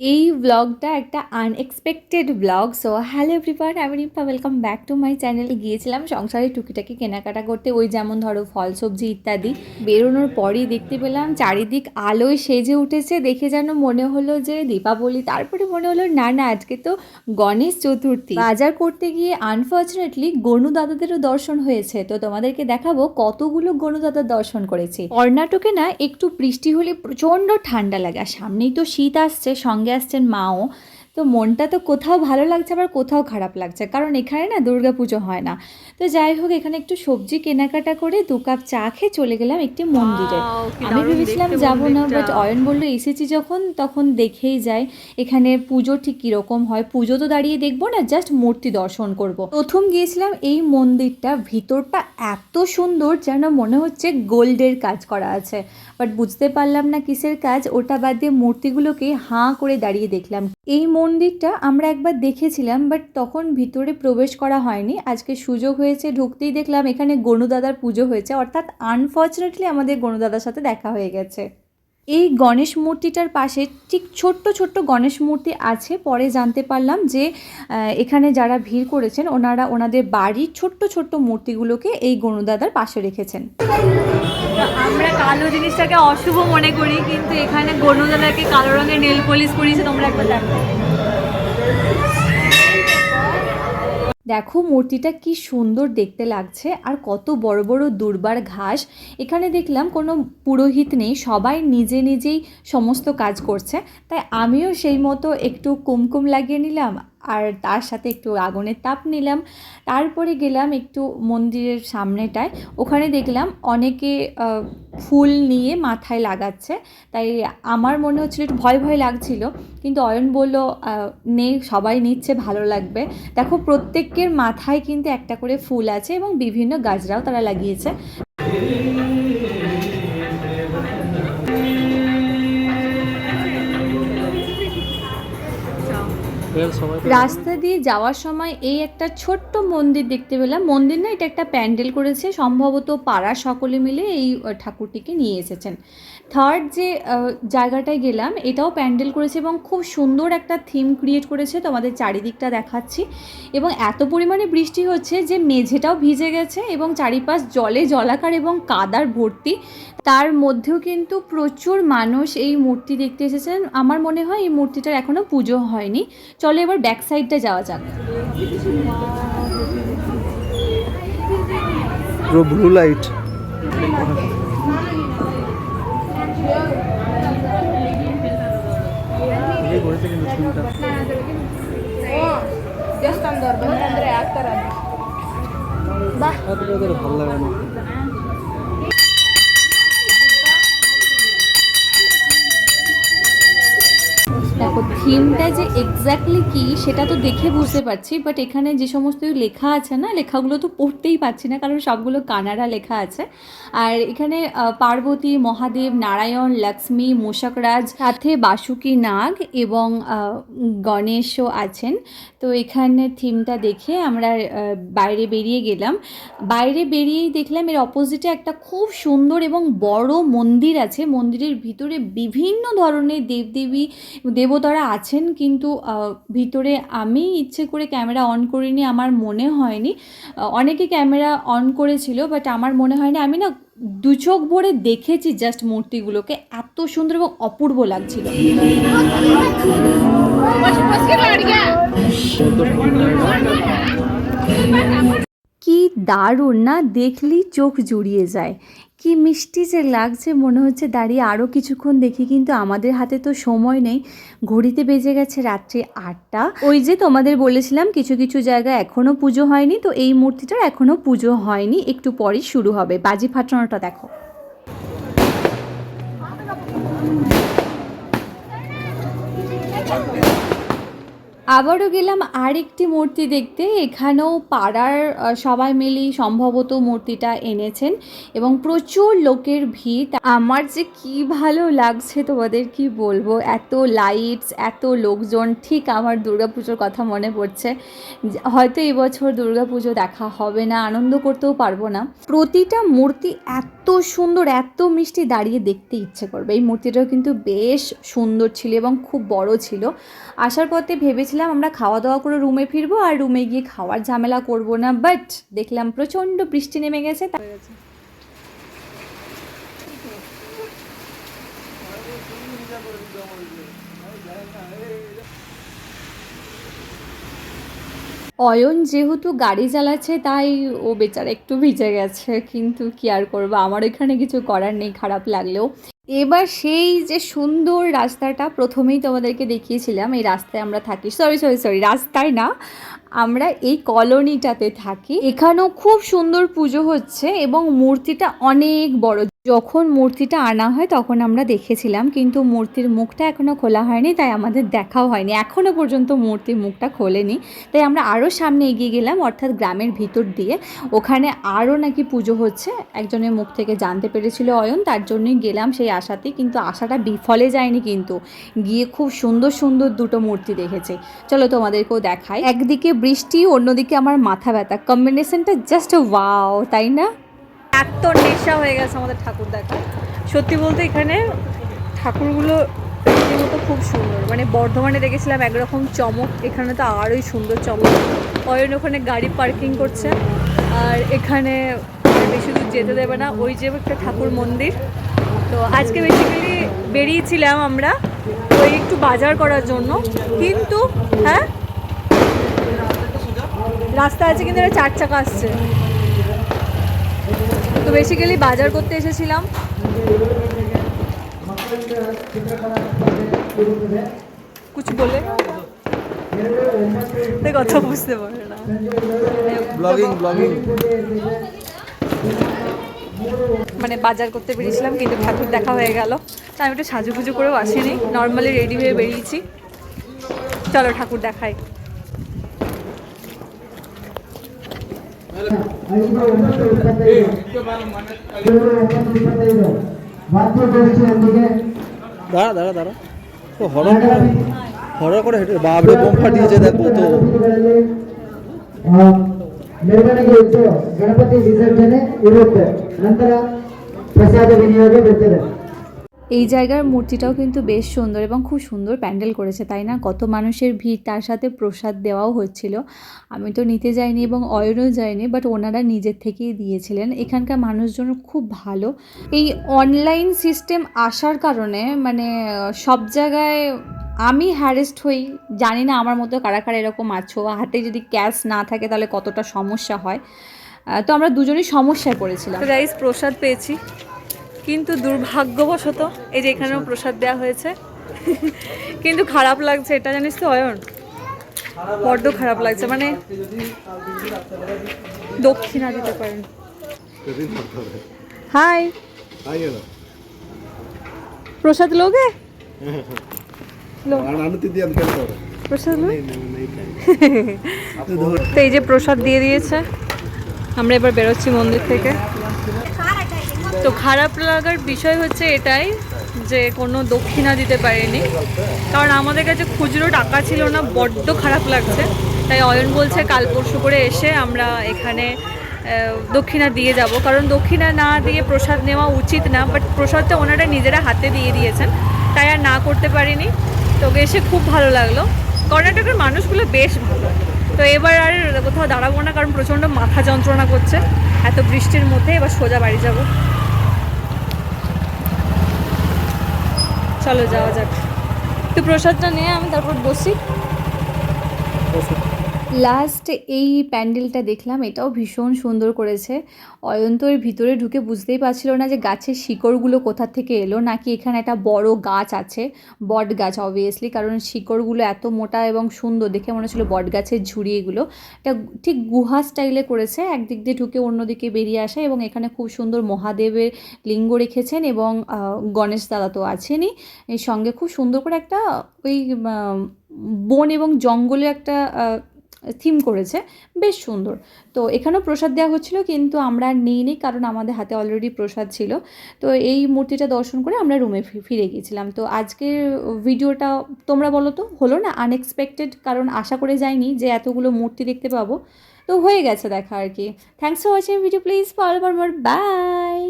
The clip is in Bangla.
এই ব্লগটা একটা unexpected blog so hello everyone আমি Rimpa welcome back to my চ্যানেলে গিয়েছিলাম সংসারে টুকিটাকি কেনাকাটা করতে, ওই যেমন ধরো ফল, সবজি ইত্যাদি। বেরোনোর পরেই দেখতে পেলাম চারিদিক আলোয় সেজে উঠেছে, দেখে যেন মনে হলো যে দীপাবলি, তারপরে মনে হলো না না, আজকে তো গণেশ চতুর্থী। বাজার করতে গিয়ে আনফর্চুনেটলি গনু দাদাদেরও দর্শন হয়েছে, তো তোমাদেরকে দেখাবো কতগুলো গনু দাদার দর্শন করেছি। কর্ণাটকে না একটু বৃষ্টি হলে প্রচণ্ড ঠান্ডা লাগে, আর সামনেই তো শীত আসছে, সঙ্গে Just in Mao তো মনটা তো কোথাও ভালো লাগছে আবার কোথাও খারাপ লাগছে। কারণ এখানে না দুর্গা পুজো হয় না। তো যাই হোক এখানে একটু সবজি কেনাকাটা করে দু কাপ চা খেয়ে চলে গেলাম একটি মন্দিরে। আমি ভেবেছিলাম যাব না বাট অয়ন বলল এসেছি যখন তখন দেখেই যাই। এখানে পুজো ঠিক কীরকম হয়? পুজো তো দাঁড়িয়ে দেখব না জাস্ট মূর্তি দর্শন করব। প্রথম গিয়েছিলাম এই মন্দিরটা ভিতরটা এত সুন্দর যেন মনে হচ্ছে গোল্ডের কাজ করা আছে। বাট বুঝতে পারলাম না কিসের কাজ ওটা বাদ দিয়ে মূর্তিগুলোকে হাঁ করে দাঁড়িয়ে দেখলাম। এই মন্দিরটা আমরা একবার দেখেছিলাম বাট তখন ভিতরে প্রবেশ করা হয়নি। আজকে সুযোগ হয়েছে, ঢুকতেই দেখলাম এখানে গণুদাদার পুজো হয়েছে। অর্থাৎ আনফর্চুনেটলি আমাদের গণুদাদার সাথে দেখা হয়ে গেছে। এই গণেশ মূর্তিটার পাশে ঠিক ছোট্ট ছোট্ট গণেশ মূর্তি আছে। পরে জানতে পারলাম যে এখানে যারা ভিড় করেছেন, ওনারা ওনাদের বাড়ির ছোট্ট ছোট্ট মূর্তিগুলোকে এই গণুদাদার পাশে রেখেছেন। আমরা কালো জিনিসটাকে অশুভ মনে করি, কিন্তু এখানে গণদাদাকে কালো রঙের নেল পলিশ করিয়েছে তোমরা একবার দেখো। দেখো মূর্তিটা কি সুন্দর দেখতে লাগছে আর কত বড় বড় দুর্বার ঘাস। এখানে দেখলাম কোনো পুরোহিত নেই, সবাই নিজে নিজেই সমস্ত কাজ করছে। তাই আমিও সেই মতো একটু কুমকুম লাগিয়ে নিলাম আর তার সাথে একটু আগুনের তাপ নিলাম। তারপরে গেলাম একটু মন্দিরের সামনেটায়। ওখানে দেখলাম অনেকে ফুল নিয়ে মাথায় লাগাচ্ছে। তাই আমার মনে হচ্ছিল একটু ভয় ভয় লাগছিল। কিন্তু অয়ন বলল নে, সবাই নিচ্ছে, ভালো লাগবে। দেখো প্রত্যেকের মাথায় কিন্তু একটা করে ফুল আছে এবং বিভিন্ন গাছরাও তারা লাগিয়েছে। রাস্তা দিয়ে যাওয়ার সময় এই একটা ছোট্ট মন্দির দেখতে পেলাম। মন্দির না, এটা একটা প্যান্ডেল করেছে। সম্ভবত পাড়া সকলে মিলে এই ঠাকুরটিকে নিয়ে এসেছেন। থার্ড যে জায়গাটায় গেলাম, এটাও প্যান্ডেল করেছে এবং খুব সুন্দর একটা থিম ক্রিয়েট করেছে তোমাদের চারিদিকটা দেখাচ্ছি। এবং এত পরিমাণে বৃষ্টি হচ্ছে যে মেঝেটাও ভিজে গেছে এবং চারিপাশ জলে জলাকার এবং কাদার ভর্তি। তার মধ্যেও কিন্তু প্রচুর মানুষ এই মূর্তি দেখতে এসেছেন। আমার মনে হয় এই মূর্তিটার এখনও পুজো হয়নি। চলো এবার ব্যাক সাইডটা যাওয়া যাক। পুরো ব্লু লাইট ভালো লাগে না দেখো থিমটা যে এক্স্যাক্টলি কি, সেটা তো দেখে বুঝতে পারছি বাট এখানে যে সমস্ত লেখা আছে না, লেখাগুলো তো পড়তেই পারছি না, কারণ সবগুলো কানাডা লেখা আছে। আর এখানে পার্বতী, মহাদেব, নারায়ণ, লক্ষ্মী, মোশকরাজ, সাথে বাসুকি নাগ এবং গণেশও আছেন। তো এখানে থিমটা দেখে আমরা বাইরে বেরিয়ে গেলাম। বাইরে বেরিয়েই দেখলাম এর অপোজিটে একটা খুব সুন্দর এবং বড় মন্দির আছে। মন্দিরের ভিতরে বিভিন্ন ধরনের দেবদেবী দেবতারা আছেন, কিন্তু ভিতরে আমি ইচ্ছে করে ক্যামেরা অন করিনি, আমার মনে হয়নি। অনেকে ক্যামেরা অন করেছিল, বাট আমার মনে হয়নি। আমি না দু চোখ ভরে দেখেছি জাস্ট মূর্তিগুলোকে, এত সুন্দর এবং অপূর্ব লাগছিল। কি দারুণ না, দেখলেই চোখ জুড়িয়ে যায়। কি মিষ্টি যে লাগছে, মনে হচ্ছে দাঁড়িয়ে আরও কিছুক্ষণ দেখি, কিন্তু আমাদের হাতে তো সময় নেই। ঘড়িতে বেজে গেছে রাত্রি আটটা। ওই যে তোমাদের বলেছিলাম, কিছু কিছু জায়গা এখনও পুজো হয়নি, তো এই মূর্তিটার এখনও পুজো হয়নি। একটু পরেই শুরু হবে। বাজি ফাটানোটা দেখো। আবারও গেলাম আরেকটি মূর্তি দেখতে। এখানেও পাড়ার সবাই মিলেই সম্ভবত মূর্তিটা এনেছেন এবং প্রচুর লোকের ভিড়। আমার যে কি ভালো লাগছে তোমাদের কি বলব? এত লাইটস এত লোকজন, ঠিক আমার দুর্গাপুজোর কথা মনে পড়ছে। হয়তো এবছর দুর্গাপুজো দেখা হবে না, আনন্দ করতেও পারব না। প্রতিটা মূর্তি এত সুন্দর, এত মিষ্টি দাঁড়িয়ে দেখতে ইচ্ছে করবে। এই মূর্তিটাও কিন্তু বেশ সুন্দর ছিল এবং খুব বড় ছিল। আসার পথে ভেবেছিলাম আমরা খাওয়া দাওয়া করে রুমে ফিরবো আর রুমে গিয়ে খাওয়ার ঝামেলা করব না বাট দেখলাম প্রচণ্ড বৃষ্টি নেমে গেছে অয়ন যেহেতু গাড়ি চালাচ্ছে, তাই ও বেচারা একটু ভিজে গেছে, কিন্তু কি আর করব? আমার এখানে কিছু করার নেই, খারাপ লাগলেও। এবার সেই যে সুন্দর রাস্তাটা প্রথমেই তোমাদেরকে দেখিয়েছিলাম, এই রাস্তায় আমরা থাকি। সরি সরি সরি রাস্তায় না, আমরা এই কলোনিটাতে থাকি। এখানেও খুব সুন্দর পুজো হচ্ছে এবং মূর্তিটা অনেক বড়। যখন মূর্তিটা আনা হয় তখন আমরা দেখেছিলাম, কিন্তু মূর্তির মুখটা এখনও খোলা হয়নি, তাই আমাদের দেখাও হয়নি। এখনও পর্যন্ত মূর্তির মুখটা খোলেনি। তাই আমরা আরও সামনে এগিয়ে গেলাম, অর্থাৎ গ্রামের ভিতর দিয়ে। ওখানে আরও নাকি পুজো হচ্ছে। একজনের মুখ থেকে জানতে পেরেছিল অয়ন, তার জন্যই গেলাম সেই আশাতে, কিন্তু আশাটা বিফলে যায়নি কিন্তু। গিয়ে খুব সুন্দর সুন্দর দুটো মূর্তি দেখেছে। চলো তোমাদেরকেও দেখাই। একদিকে বৃষ্টি, অন্যদিকে আমার মাথা ব্যথা। কম্বিনেশনটা জাস্ট ওয়াও তাই না? এত নেশা হয়ে গেছে আমাদের ঠাকুর দেখা। সত্যি বলতে এখানে ঠাকুরগুলো রীতিমতো খুব সুন্দর। মানে বর্ধমানে দেখেছিলাম একরকম চমক, এখানে তো আরোই সুন্দর চমক। অয়ন ওখানে গাড়ি পার্কিং করছে, আর এখানে বেশি দূর যেতে দেবে না, ওই যে একটা ঠাকুর মন্দির। তো আজকে বেসিক্যালি বেরিয়েছিলাম আমরা ওই একটু বাজার করার জন্য। কিন্তু হ্যাঁ? রাস্তা আছে কিন্তু একটা চার চাকা আসছে। তো বেসিক্যালি বাজার করতে এসেছিলাম। কুছ বলে? কথা বুঝতে পারে না। ব্লগিং ব্লগিং মানে বাজার করতে বেরিয়েছিলাম কিন্তু ঠাকুর দেখা হয়ে গেল। তা আমি একটু সাজুগুজু করেও আসিনি নর্মালি রেডি হয়ে বেরিয়েছি। চলো ঠাকুর দেখাই। ವಾದ್ಯಗೋಷ್ಠಿಯೊಂದಿಗೆ দাঁড়া দাঁড়া দাঁড়া তো হরর করে হরর করে হেঁটে বাবরে বোম ফাটিয়েছে দেখো তো ಬೀದಿಗಳಲ್ಲಿ, ಆ, ಮೆರವಣಿಗೆ ಇದ್ದು ಗಣಪತಿ ವಿಸರ್ಜನೆ ಇರುತ್ತೆ ನಂತರ ಪ್ರಸಾದ ವಿನಿಯೋಗ ಬರ್ತದೆ এই জায়গার মূর্তিটাও কিন্তু বেশ সুন্দর এবং খুব সুন্দর প্যান্ডেল করেছে, তাই না? কত মানুষের ভিড়, তার সাথে প্রসাদ দেওয়াও হচ্ছিল। আমি তো নিতে যাইনি এবং অয়নও যায়নি বাট ওনারা নিজের থেকেই দিয়েছিলেন। এখানকার মানুষজন খুব ভালো। এই অনলাইন সিস্টেম আসার কারণে মানে সব জায়গায় আমি হ্যারেস্ট হই। জানি না আমার মতো কারা কারা এরকম আছো। হাতে যদি ক্যাশ না থাকে তাহলে কতটা সমস্যা হয়? তো আমরা দুজনেই সমস্যায় পড়েছিলাম। তো গাইস প্রসাদ পেয়েছি। কিন্তু দুর্ভাগ্যবশত এই যে এখানেও প্রসাদ দেওয়া হয়েছে। কিন্তু খারাপ লাগছে এটা জানিস তো অয়ন? বড্ড খারাপ লাগছে মানে দক্ষিণা দিতে পারেন। হাই। প্রসাদ লোগে প্রসাদ লো তো এই যে প্রসাদ দিয়ে দিয়েছে আমরা এবার বেরোচ্ছি মন্দির থেকে। তো খারাপ লাগার বিষয় হচ্ছে এটাই যে কোনো দক্ষিণা দিতে পারেনি। কারণ আমাদের কাছে খুচরো টাকা ছিল না, বড্ড খারাপ লাগছে। তাই অয়ন বলছে, কাল পরশু করে এসে আমরা এখানে দক্ষিণা দিয়ে যাব। কারণ দক্ষিণা না দিয়ে প্রসাদ নেওয়া উচিত না বাট প্রসাদটা ওনারা নিজেরা হাতে দিয়ে দিয়েছেন। তাই আর না করতে পারিনি। তো এসে খুব ভালো লাগল। কর্ণাটকের মানুষগুলো বেশ ভালো। তো এবার আর কোথাও দাঁড়াবো না, কারণ প্রচণ্ড মাথা যন্ত্রণা করছে। এত বৃষ্টির মধ্যে এবার সোজা বাড়ি যাব। চলো যাওয়া যাক। একটু প্রসাদটা নিয়ে আমি তারপর বসি। লাস্ট এই প্যান্ডেলটা দেখলাম, এটাও ভীষণ সুন্দর করেছে। অয়ন্ত এর ভিতরে ঢুকে বুঝতেই পারছিল না যে গাছের শিকড়গুলো কোথা থেকে এলো, নাকি এখানে একটা বড় গাছ আছে, বট গাছ অবভিয়াসলি কারণ শিকড়গুলো এত মোটা এবং সুন্দর, দেখে মনে হচ্ছিল বট গাছের ঝুড়ি এগুলো। এটা ঠিক গুহা স্টাইলে করেছে, একদিক দিয়ে ঢুকে অন্যদিকে বেরিয়ে আসে এবং এখানে খুব সুন্দর মহাদেবের লিঙ্গ রেখেছেন এবং গণেশ দাদা তো আছেনই। এর সঙ্গে খুব সুন্দর করে একটা ওই বন এবং জঙ্গলে একটা থিম করেছে, বেশ সুন্দর। তো এখানেও প্রসাদ দেওয়া হচ্ছিল, কিন্তু আমরা আর নিইনি কারণ আমাদের হাতে অলরেডি প্রসাদ ছিল। তো এই মূর্তিটা দর্শন করে আমরা রুমে ফিরে গিয়েছিলাম। তো আজকের ভিডিওটা তোমরা বলো তো, হলো না আনএক্সপেক্টেড কারণ আশা করে যাইনি যে এতগুলো মূর্তি দেখতে পাবো। তো হয়ে গেছে দেখা আর কি। Thanks for watching video please follow more bye